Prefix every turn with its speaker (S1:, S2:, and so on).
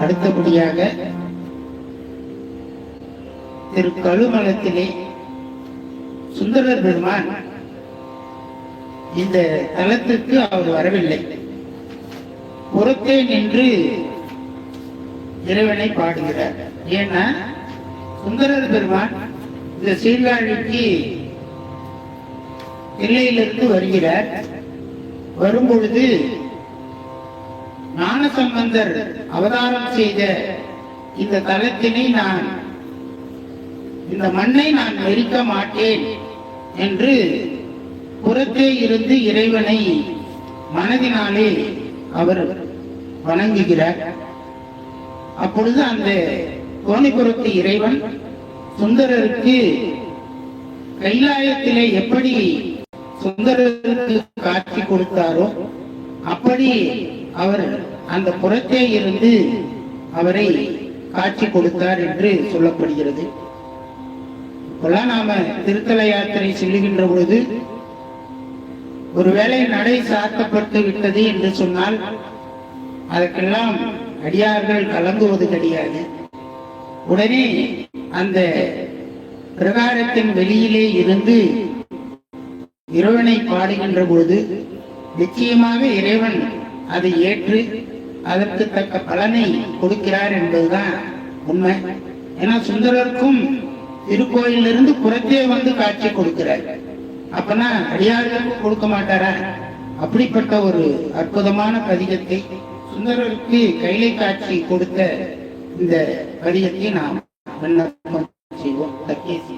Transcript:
S1: அடுத்தபடியாக திரு கழுமலத்திலே சுந்தரர் பெருமான் இந்த தலத்திற்கு அவர் வரவில்லை. புறத்தே நின்று இறைவனை பாடுகிறார். ஏன்னா சுந்தரர் பெருமான் இந்த சீர்காழிக்கு எல்லையிலிருந்து வருகிறார். வரும்பொழுது ஞானசம்பந்தர் அவதாரம் செய்த இந்த தலத்தினை நான் இந்த மண்ணை நான் மெரிக்க மாட்டேன் என்று புறத்தே இருந்து இறைவனை மனதினாலே அவர் வணங்குகிறார். அப்பொழுது அந்த கோணிபுரத்து இறைவன் சுந்தரருக்கு கைலாயத்திலே எப்படி சுந்தரருக்கு காட்சி கொடுத்தாரோ அப்படி அவர் அந்த புறத்தே இருந்து அவரை காட்சி கொடுத்தார் என்று சொல்லப்படுகிறது. இப்பெல்லாம் நாம திருத்தல யாத்திரை செல்லுகின்ற பொழுது ஒருவேளை நடை சாத்தப்பட்டு விட்டது என்று சொன்னால் அதற்கெல்லாம் அடியார்கள் கலங்குவது கிடையாது. உடனே அந்த பிரகாரத்தின் வெளியிலே இருந்து இறைவனை பாடுகின்ற பொழுது நிச்சயமாக இறைவன் அதை ஏற்று அதற்கு தக்க பலனை கொடுக்கிறார் என்பதுதான் உண்மை. ஏன்னா சுந்தரருக்கும் திருக்கோயிலிருந்து புறத்தே வந்து காட்சி கொடுக்கிறார். அப்பனா அடியார்களுக்கு கொடுக்க மாட்டாரா? அப்படிப்பட்ட ஒரு அற்புதமான பதிகத்தை சுந்தரருக்கு கைலை காட்சி கொடுத்த இந்த பதிகத்தை நாம் விண்ணப்பம் செய்வோம். தக்கேசி.